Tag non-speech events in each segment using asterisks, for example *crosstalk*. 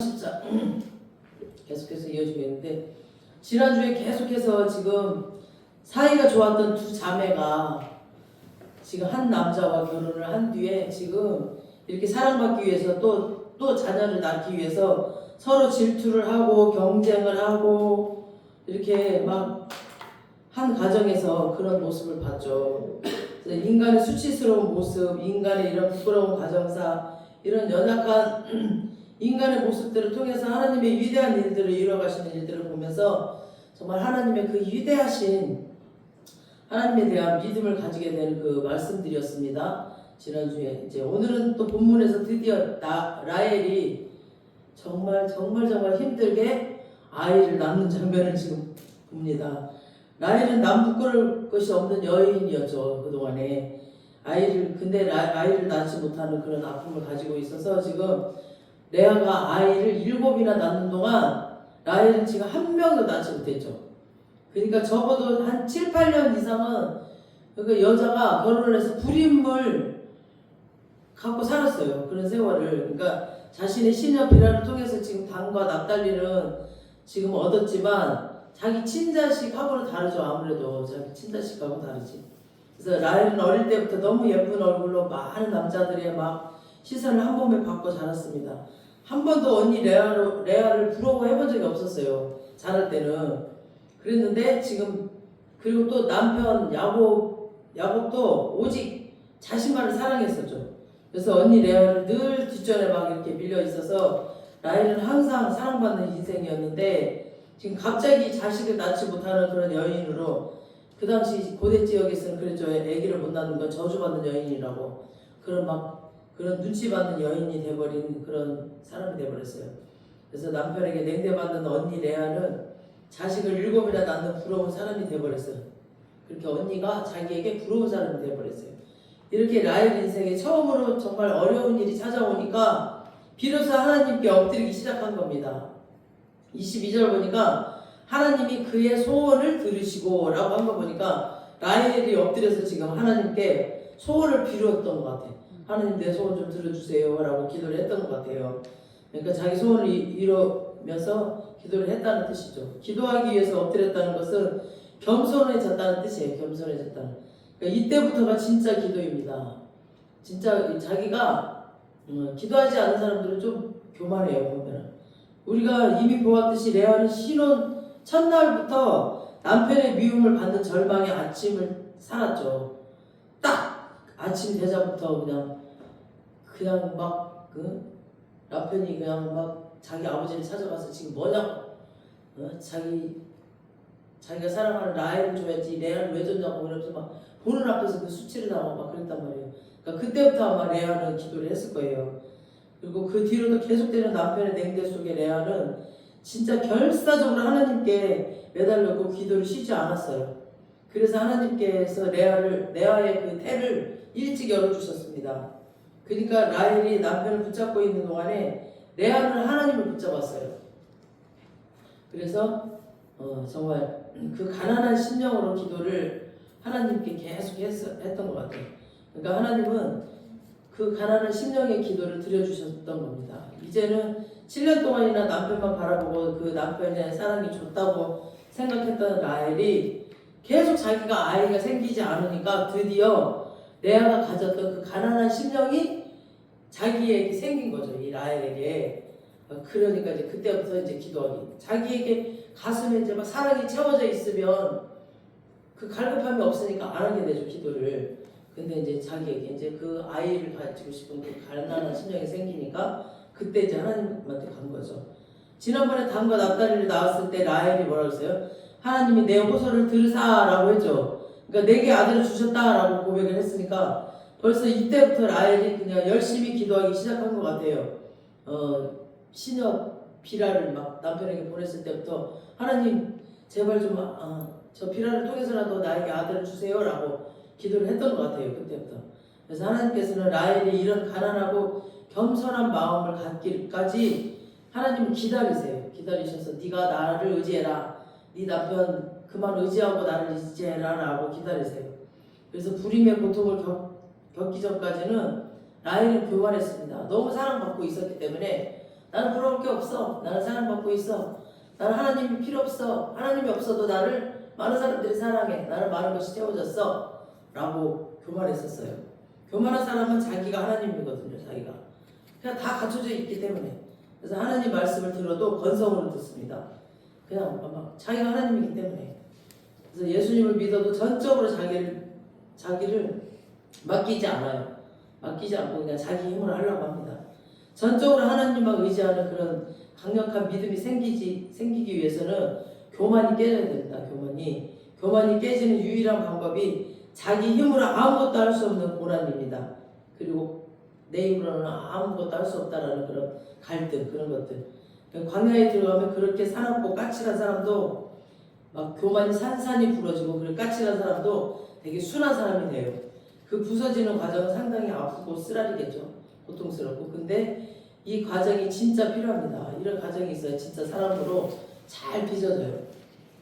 진짜 *clears throat* 계속해서 이어지고 있는데 지난주에 계속해서 지금 사이가 좋았던 두 자매가 지금 한 남자와 결혼을 한 뒤에 지금 이렇게 사랑받기 위해서 또 또 자녀를 낳기 위해서 서로 질투를 하고 경쟁을 하고 이렇게 막 한 가정에서 그런 모습을 봤죠. 인간의 수치스러운 모습, 인간의 이런 부끄러운 가정사, 이런 연약한 *clears throat* 인간의 모습들을 통해서 하나님의 위대한 일들을 이뤄가시는 일들을 보면서 정말 하나님의 그 위대하신 하나님에 대한 믿음을 가지게 되는 그 말씀들이었습니다. 지난주에 이제 오늘은 또 본문에서 드디어 나, 라헬이 정말 정말 정말 힘들게 아이를 낳는 장면을 지금 봅니다. 라헬은 남부끄러울 것이 없는 여인이었죠 그동안에 아이를 근데 라, 아이를 낳지 못하는 그런 아픔을 가지고 있어서 지금 레아가 아이를 일곱이나 낳는 동안 라헬은 지금 한 명도 낳지 못했죠. 그러니까 적어도 한 7, 8년 이상은 그 여자가 결혼을 해서 불임을 갖고 살았어요. 그런 세월을. 그러니까 자신의 시녀 비라를 통해서 지금 당과 납달리는 지금 얻었지만 자기 친자식하고는 다르죠. 아무래도 자기 친자식하고 다르지. 그래서 라헬은 어릴 때부터 너무 예쁜 얼굴로 많은 남자들의 막 시선을 한 몸에 받고 자랐습니다. 한 번도 언니 레아를, 레아를 부러워 해본 적이 없었어요. 자랄 때는. 그랬는데 지금 그리고 또 남편 야곱 야곱도 오직 자신만을 사랑했었죠. 그래서 언니 레아를 늘 뒷전에 막 이렇게 밀려 있어서 라헬은 항상 사랑받는 인생이었는데 지금 갑자기 자식을 낳지 못하는 그런 여인으로 그 당시 고대 지역에서는 그랬죠. 아기를 못 낳는 건 저주받는 여인이라고 그런 막 그런 눈치 받는 여인이 돼버린 그런 사람이 돼버렸어요. 그래서 남편에게 냉대받는 언니 레아는 자식을 일곱이나 낳는 부러운 사람이 돼버렸어요. 그렇게 언니가 자기에게 부러운 사람이 돼버렸어요. 이렇게 라헬 인생에 처음으로 정말 어려운 일이 찾아오니까 비로소 하나님께 엎드리기 시작한 겁니다. 22절 보니까 하나님이 그의 소원을 들으시고 라고 한 거 보니까 라헬이 엎드려서 지금 하나님께 소원을 비루었던 것 같아요. 하나님 내 소원 좀 들어주세요 라고 기도를 했던 것 같아요. 그러니까 자기 소원을 이- 이루면서 기도를 했다는 뜻이죠. 기도하기 위해서 엎드렸다는 것은 겸손해졌다는 뜻이에요. 겸손해졌다는. 그러니까 이때부터가 진짜 기도입니다. 진짜 자기가 음, 기도하지 않은 사람들은 좀 교만해요 보면. 우리가 이미 보았듯이 레아는 신혼 첫날부터 남편의 미움을 받는 절망의 아침을 살았죠. 딱 아침 되자부터 그냥 그냥 막그 남편이 그냥 막 자기 아버지를 찾아가서 지금 뭐냐고 어? 자기 자기가 사랑하는 라헬을 줘야지 레아를 왜 줬냐고 그러면서 막 보는 앞에서 그 수치를 당하고 막 그랬단 말이에요. 그러니까 그때부터 아마 레아는 기도를 했을 거예요. 그리고 그 뒤로도 계속되는 남편의 냉대 속에 레아는 진짜 결사적으로 하나님께 매달렸고 기도를 쉬지 않았어요. 그래서 하나님께서 레아를 레아의 그 태를 일찍 열어주셨습니다. 그러니까 라헬이 남편을 붙잡고 있는 동안에 레아는 하나님을 붙잡았어요. 그래서 어, 정말 그 가난한 심령으로 기도를 하나님께 계속 했, 했던 것 같아요. 그러니까 하나님은 그 가난한 심령의 기도를 드려주셨던 겁니다. 이제는 7년 동안이나 남편만 바라보고 그 남편의 사랑이 좋다고 생각했던 라헬이 계속 자기가 아이가 생기지 않으니까 드디어 레아가 가졌던 그 가난한 심령이 자기에게 생긴 거죠. 이 라헬에게. 그러니까 이제 그때부터 이제 기도하기. 자기에게 가슴에 이제 막 사랑이 채워져 있으면 그 갈급함이 없으니까 안 하게 되죠 기도를. 근데 이제 자기에게 이제 그 아이를 가지고 싶은 그 가난한 심령이 생기니까 그때 이제 하나님한테 간 거죠. 지난번에 담과 납다리를 나왔을 때 라헬이 뭐라고 했어요? 하나님이 내 호소를 들으사라고 했죠. 그러니까 내게 아들을 주셨다라고 고백을 했으니까 벌써 이때부터 라헬이 그냥 열심히 기도하기 시작한 것 같아요. 어, 시녀 비라를 막 남편에게 보냈을 때부터 하나님 제발 좀 아, 저 비라를 통해서라도 나에게 아들을 주세요라고 기도를 했던 것 같아요 그때부터. 그래서 하나님께서는 라헬이 이런 가난하고 겸손한 마음을 갖기까지 하나님은 기다리세요. 기다리셔서 네가 나를 의지해라. 네 남편 그만 의지하고 나를 의지해라라고 기다리세요. 그래서 불임의 고통을 겪, 겪기 전까지는 라헬은 교만했습니다. 너무 사랑받고 있었기 때문에 나는 부러울 게 없어. 나는 사랑받고 있어. 나는 하나님이 필요 없어. 하나님이 없어도 나를 많은 사람들이 사랑해. 나는 많은 것이 채워졌어. 라고 교만했었어요. 교만한 사람은 자기가 하나님이거든요. 자기가. 그냥 다 갖춰져 있기 때문에. 그래서 하나님 말씀을 들어도 건성으로 듣습니다. 그냥 막 자기가 하나님이기 때문에. 그래서 예수님을 믿어도 전적으로 자기를 자기를 맡기지 않아요. 맡기지 않고 그냥 자기 힘으로 하려고 합니다. 전적으로 하나님만 의지하는 그런 강력한 믿음이 생기지 생기기 위해서는 교만이 깨져야 됩니다. 교만이 교만이 깨지는 유일한 방법이 자기 힘으로 아무것도 할 수 없는 고난입니다. 그리고 내 힘으로는 아무것도 할 수 없다라는 그런 갈등 그런 것들. 광야에 들어가면 그렇게 사납고 까칠한 사람도 막 교만이 산산이 부러지고 그리고 까칠한 사람도 되게 순한 사람이 돼요. 그 부서지는 과정은 상당히 아프고 쓰라리겠죠. 고통스럽고. 근데 이 과정이 진짜 필요합니다. 이런 과정이 있어요. 진짜 사람으로 잘 빚어져요.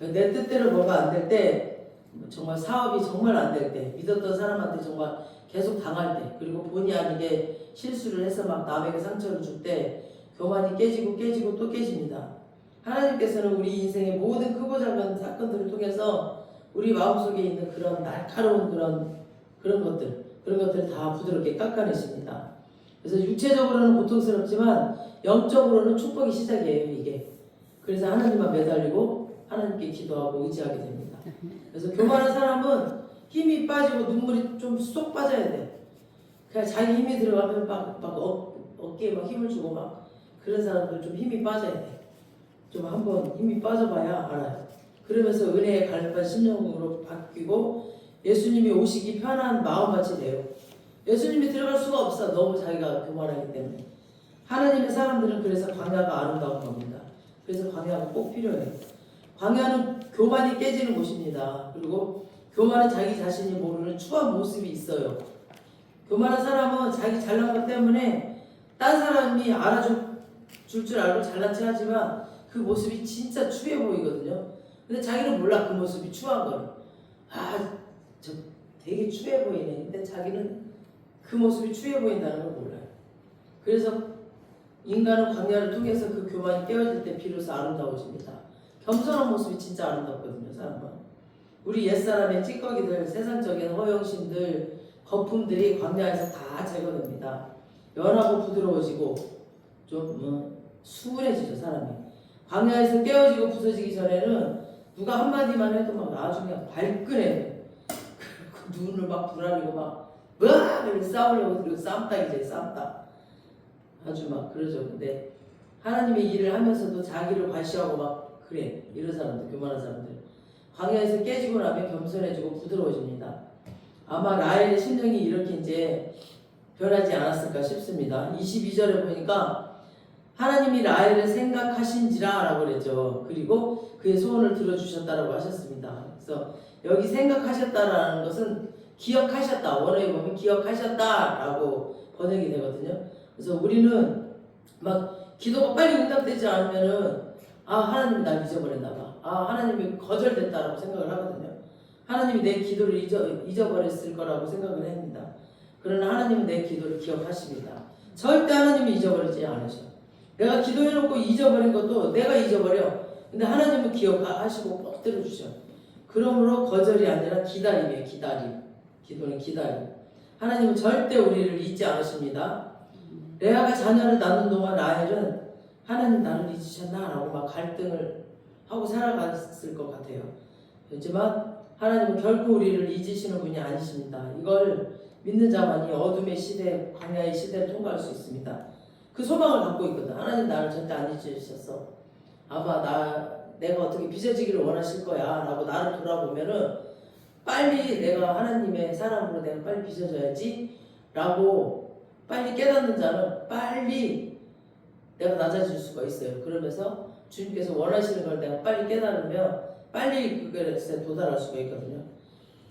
내 뜻대로 뭐가 안 될 때, 정말 사업이 정말 안 될 때, 믿었던 사람한테 정말 계속 당할 때, 그리고 본의 아니게 실수를 해서 막 남에게 상처를 줄 때, 교만이 깨지고 깨지고 또 깨집니다. 하나님께서는 우리 인생의 모든 크고 작은 사건들을 통해서 우리 마음속에 있는 그런 날카로운 그런 그런 것들 그런 것들을 다 부드럽게 깎아내십니다. 그래서 육체적으로는 고통스럽지만 영적으로는 축복이 시작이에요 이게. 그래서 하나님만 매달리고 하나님께 기도하고 의지하게 됩니다. 그래서 교만한 사람은 힘이 빠지고 눈물이 좀 쏙 빠져야 돼. 그냥 자기 힘이 들어가면 막, 막 어, 어깨에 막 힘을 주고 막 그런 사람들 좀 힘이 빠져야 돼. 좀 한번 힘이 빠져봐야 알아요. 그러면서 은혜의 갈급한 심령으로 바뀌고 예수님이 오시기 편한 마음같이 돼요. 예수님이 들어갈 수가 없어. 너무 자기가 교만하기 때문에. 하나님의 사람들은 그래서 광야가 아름다운 겁니다. 그래서 광야가 꼭 필요해요. 광야는 교만이 깨지는 곳입니다. 그리고 교만은 자기 자신이 모르는 추한 모습이 있어요. 교만한 사람은 자기 잘난 것 때문에 딴 사람이 알아줄 줄 알고 잘난 체 하지만 그 모습이 진짜 추해 보이거든요. 근데 자기는 몰라 그 모습이 추한 걸. 아, 저 되게 추해 보이네. 근데 자기는 그 모습이 추해 보인다는 걸 몰라요. 그래서 인간은 광야를 통해서 그 교만이 깨어질 때 비로소 아름다워집니다. 겸손한 모습이 진짜 아름답거든요, 사람은. 우리 옛사람의 찌꺼기들, 세상적인 허영심들, 거품들이 광야에서 다 제거됩니다. 연하고 부드러워지고 좀 어, 수월해지죠, 사람이. 광야에서 깨어지고 부서지기 전에는 누가 한마디만 해도 막 나중에 발끈해. 그 눈을 막 부라리고 막, 으아! 이렇게 싸우려고 그리고 쌈딱이제 쌈딱. 아주 막 그러죠. 근데 하나님의 일을 하면서도 자기를 과시하고 막 그래. 이런 사람들, 교만한 사람들. 광야에서 깨지고 나면 겸손해지고 부드러워집니다. 아마 라헬의 심령이 이렇게 이제 변하지 않았을까 싶습니다. 22절에 보니까 하나님이 라헬을 생각하신지라 라고 그랬죠. 그리고 그의 소원을 들어주셨다라고 하셨습니다. 그래서 여기 생각하셨다라는 것은 기억하셨다. 원어에 보면 기억하셨다라고 번역이 되거든요. 그래서 우리는 막 기도가 빨리 응답되지 않으면은 아 하나님이 날 잊어버렸나 봐. 아 하나님이 거절됐다라고 생각을 하거든요. 하나님이 내 기도를 잊어, 잊어버렸을 거라고 생각을 합니다. 그러나 하나님은 내 기도를 기억하십니다. 절대 하나님이 잊어버리지 않으셔. 내가 기도해놓고 잊어버린 것도 내가 잊어버려. 근데 하나님은 기억하시고 꼭 들어주셔. 그러므로 거절이 아니라 기다림이에요. 기다림. 기도는 기다림. 하나님은 절대 우리를 잊지 않으십니다. 레아가 자녀를 낳는 동안 라헬은 하나님 나를 잊으셨나? 라고 막 갈등을 하고 살아갔을 것 같아요. 하지만 하나님은 결코 우리를 잊으시는 분이 아니십니다. 이걸 믿는 자만이 어둠의 시대, 광야의 시대를 통과할 수 있습니다. 그 소망을 갖고 있거든. 하나님 나를 절대 안 잊으셨어. 아마 나 내가 어떻게 빚어지기를 원하실 거야. 라고 나를 돌아보면은 빨리 내가 하나님의 사람으로 내가 빨리 빚어져야지. 라고 빨리 깨닫는 자는 빨리 내가 낮아질 수가 있어요. 그러면서 주님께서 원하시는 걸 내가 빨리 깨달으면 빨리 그것에 도달할 수가 있거든요.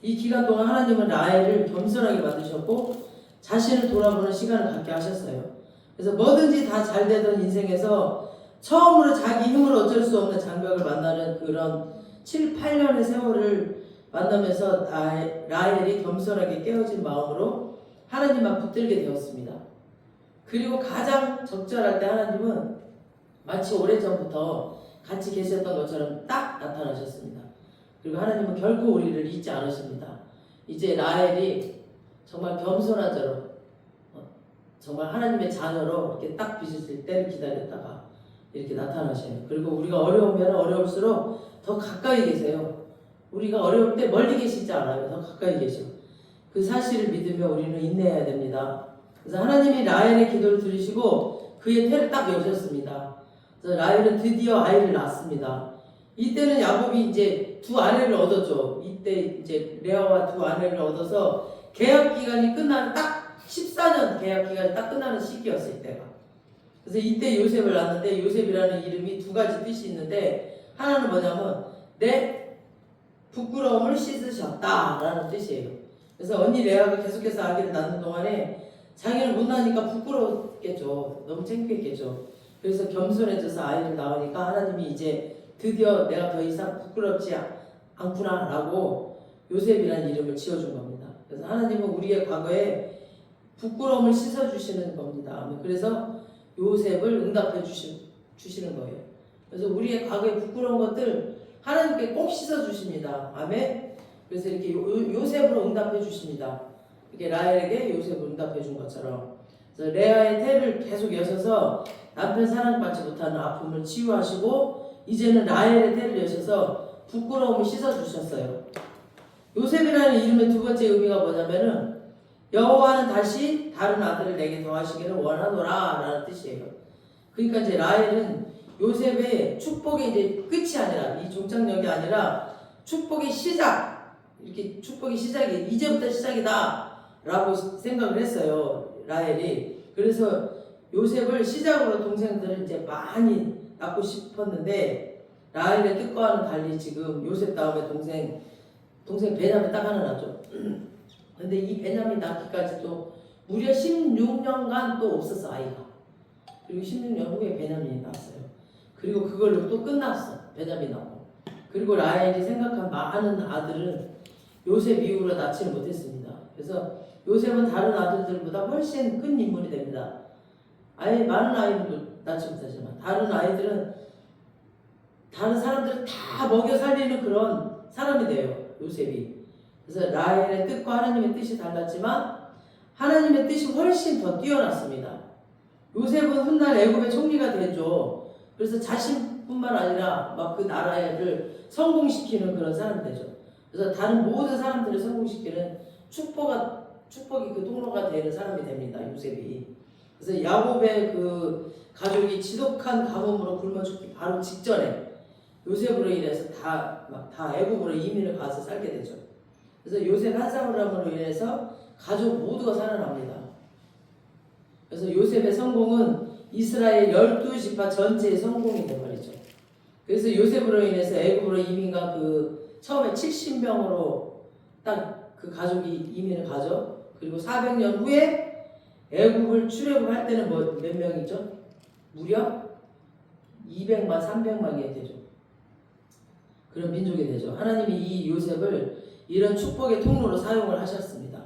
이 기간 동안 하나님은 라헬을 겸손하게 만드셨고 자신을 돌아보는 시간을 갖게 하셨어요. 그래서 뭐든지 다 잘 되던 인생에서 처음으로 자기 힘으로 어쩔 수 없는 장벽을 만나는 그런 7, 8년의 세월을 만나면서 라헬이 겸손하게 깨어진 마음으로 하나님만 붙들게 되었습니다. 그리고 가장 적절할 때 하나님은 마치 오래전부터 같이 계셨던 것처럼 딱 나타나셨습니다. 그리고 하나님은 결코 우리를 잊지 않으십니다. 이제 라헬이 정말 겸손한 자로 어, 정말 하나님의 자녀로 이렇게 딱 빚으실 때를 기다렸다가 이렇게 나타나셔요. 그리고 우리가 어려우면 어려울수록 더 가까이 계세요. 우리가 어려울 때 멀리 계시지 않아요. 더 가까이 계셔. 그 사실을 믿으며 우리는 인내해야 됩니다. 그래서 하나님이 라헬의 기도를 들으시고 그의 태를 딱 여셨습니다. 그래서 라헬은 드디어 아이를 낳습니다. 이때는 야곱이 이제 두 아내를 얻었죠. 이때 이제 레아와 두 아내를 얻어서 계약 기간이 끝나는 딱 14년 계약 기간이 딱 끝나는 시기였어요. 이때가. 그래서 이때 요셉을 낳는데 요셉이라는 이름이 두 가지 뜻이 있는데 하나는 뭐냐면 내 부끄러움을 씻으셨다라는 뜻이에요. 그래서 언니 레아가 계속해서 아기를 낳는 동안에 자기를 못 낳으니까 부끄러웠겠죠. 너무 창피했겠죠. 그래서 겸손해져서 아이를 낳으니까 하나님이 이제 드디어 내가 더 이상 부끄럽지 않구나라고 요셉이라는 이름을 지어준 겁니다. 그래서 하나님은 우리의 과거에 부끄러움을 씻어주시는 겁니다. 그래서 요셉을 응답해 주시, 주시는 거예요. 그래서 우리의 과거의 부끄러운 것들 하나님께 꼭 씻어주십니다. 아멘. 그래서 이렇게 요, 요셉으로 응답해 주십니다. 이렇게 라헬에게 요셉을 응답해 준 것처럼. 그래서 레아의 태를 계속 여셔서 남편 사랑받지 못하는 아픔을 치유하시고 이제는 라헬의 태를 여셔서 부끄러움을 씻어주셨어요. 요셉이라는 이름의 두 번째 의미가 뭐냐면은 여호와는 다시 다른 아들을 내게 더하시기를 원하노라 라는 뜻이에요. 그러니까 이제 라헬은 요셉의 축복의 이제 끝이 아니라 이 종착역이 아니라 축복의 시작 이렇게 축복의 시작이 이제부터 시작이다 라고 생각을 했어요 라헬이 그래서 요셉을 시작으로 동생들을 이제 많이 낳고 싶었는데 라헬의 뜻과는 달리 지금 요셉 다음에 동생 동생 베냐민 딱 하나 낳죠. *clears throat* 근데 이 베냐민 낳기까지도 무려 16년간 또 없었어 아이가. 그리고 16년 후에 베냐민이 낳았어요. 그리고 그걸로 또 끝났어 베냐민 낳고. 그리고 라헬이 생각한 많은 아들은 요셉 이후로 낳지를 못했습니다. 그래서 요셉은 다른 아들들보다 훨씬 큰 인물이 됩니다. 아예 많은 아이들도 낳지 못하지만 다른 아이들은 다른 사람들을 다 먹여 살리는 그런 사람이 돼요. 요셉이. 그래서 라헬의 뜻과 하나님의 뜻이 달랐지만 하나님의 뜻이 훨씬 더 뛰어났습니다. 요셉은 훗날 애굽의 총리가 되죠. 그래서 자신뿐만 아니라 막 그 나라를 성공시키는 그런 사람이 되죠. 그래서 다른 모든 사람들을 성공시키는 축복가 축복이 그 통로가 되는 사람이 됩니다. 요셉이. 그래서 야곱의 그 가족이 지독한 가뭄으로 굶어 죽기 바로 직전에 요셉으로 인해서 다 막 다 애굽으로 이민을 가서 살게 되죠. 그래서 요셉 한 사람으로 인해서 가족 모두가 살아납니다. 그래서 요셉의 성공은 이스라엘 열두 지파 전체의 성공이 돼버리죠. 그래서 요셉으로 인해서 애굽으로 이민간 그 처음에 70명으로 딱 그 가족이 이민을 가죠. 그리고 400년 후에 애굽을 출애굽 할 때는 뭐 몇 명이죠? 무려 200만, 300만이 되죠. 그런 민족이 되죠. 하나님이 이 요셉을 이런 축복의 통로로 사용을 하셨습니다.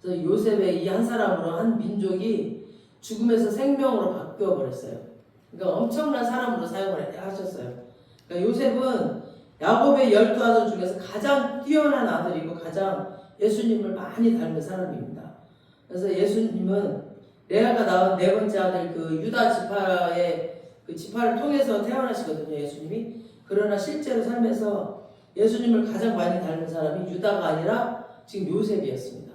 그래서 요셉의 이 한 사람으로 한 민족이 죽음에서 생명으로 바뀌어 버렸어요. 그러니까 엄청난 사람으로 사용을 하셨어요. 그러니까 요셉은 야곱의 열두 아들 중에서 가장 뛰어난 아들이고 가장 예수님을 많이 닮은 사람입니다. 그래서 예수님은 레아가 낳은 네 번째 아들 그 유다 지파의 그 지파를 통해서 태어나시거든요. 예수님이 그러나 실제로 삶에서 예수님을 가장 많이 닮은 사람이 유다가 아니라 지금 요셉이었습니다.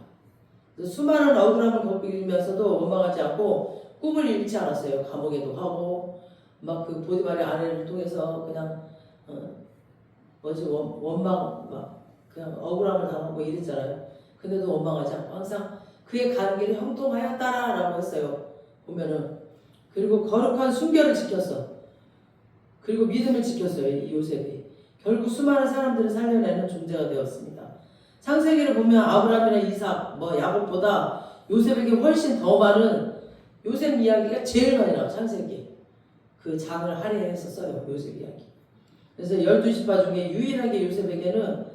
수많은 억울함을 겪으면서도 원망하지 않고 꿈을 잃지 않았어요. 감옥에도 가고 막 그 보디발의 아내를 통해서 그냥 어, 뭐지 원, 원망 막 그냥 억울함을 당하고 이랬잖아요. 근데도 원망하지 않고 항상 그의 가는 길을 형통하였다라고 했어요. 보면은 그리고 거룩한 순결을 지켰어. 그리고 믿음을 지켰어요. 이 요셉이. 결국 수많은 사람들을 살려내는 존재가 되었습니다. 창세기를 보면 아브라함이나 이삭, 뭐 야곱보다 요셉에게 훨씬 더 많은 요셉 이야기가 제일 많이 나와 창세기. 그 장을 할애해서 써요 요셉 이야기. 그래서 열두 지파 중에 유일하게 요셉에게는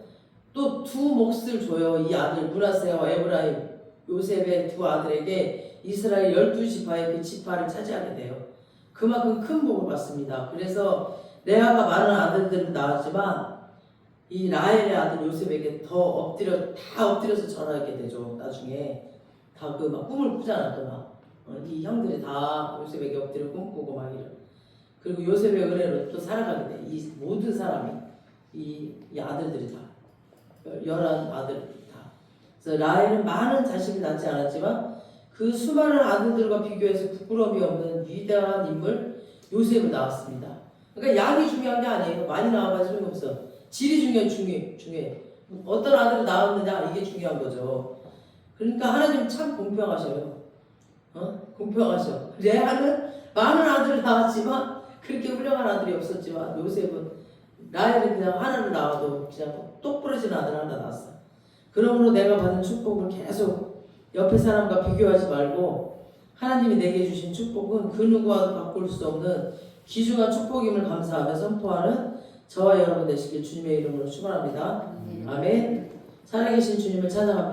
또 두 몫을 줘요. 이 아들 문하세와 에브라임 요셉의 두 아들에게 이스라엘 열두 지파의 그 지파를 차지하게 돼요. 그만큼 큰 복을 받습니다. 그래서 레아가 많은 아들들을 낳았지만 이 라헬의 아들 요셉에게 더 엎드려 다 엎드려서 절하게 되죠. 나중에 다 그 막 꿈을 꾸잖아 또 막. 어, 이 형들이 다 요셉에게 엎드려 꿈꾸고 막 이런. 그리고 요셉의 은혜로 또 살아가게 돼. 이 모든 사람이 이, 이 아들들이 다 열- 열한 아들 다. 그래서 라헬은 많은 자식을 낳지 않았지만 그 수많은 아들들과 비교해서 부끄러움이 없는 위대한 인물 요셉을 낳았습니다. 그러니까 양이 중요한 게 아니에요. 많이 낳아봐야 소용없어. 질이 중요해, 중요해, 중요해. 어떤 아들을 낳았느냐 이게 중요한 거죠. 그러니까 하나님 참 공평하셔요. 어? 공평하셔. 레아는 많은 아들을 낳았지만 그렇게 훌륭한 아들이 없었지만 요셉은 라헬은 그냥 하나를 낳아도 그냥 똑 부러진 아들 하나 낳았어. 그러므로 내가 받은 축복을 계속 옆에 사람과 비교하지 말고 하나님이 내게 주신 축복은 그 누구와도 바꿀 수 없는 귀중한 축복임을 감사하며 선포하는 저와 여러분 되시길 주님의 이름으로 축원합니다. 아멘. 살아계신 주님을 찬양합니다.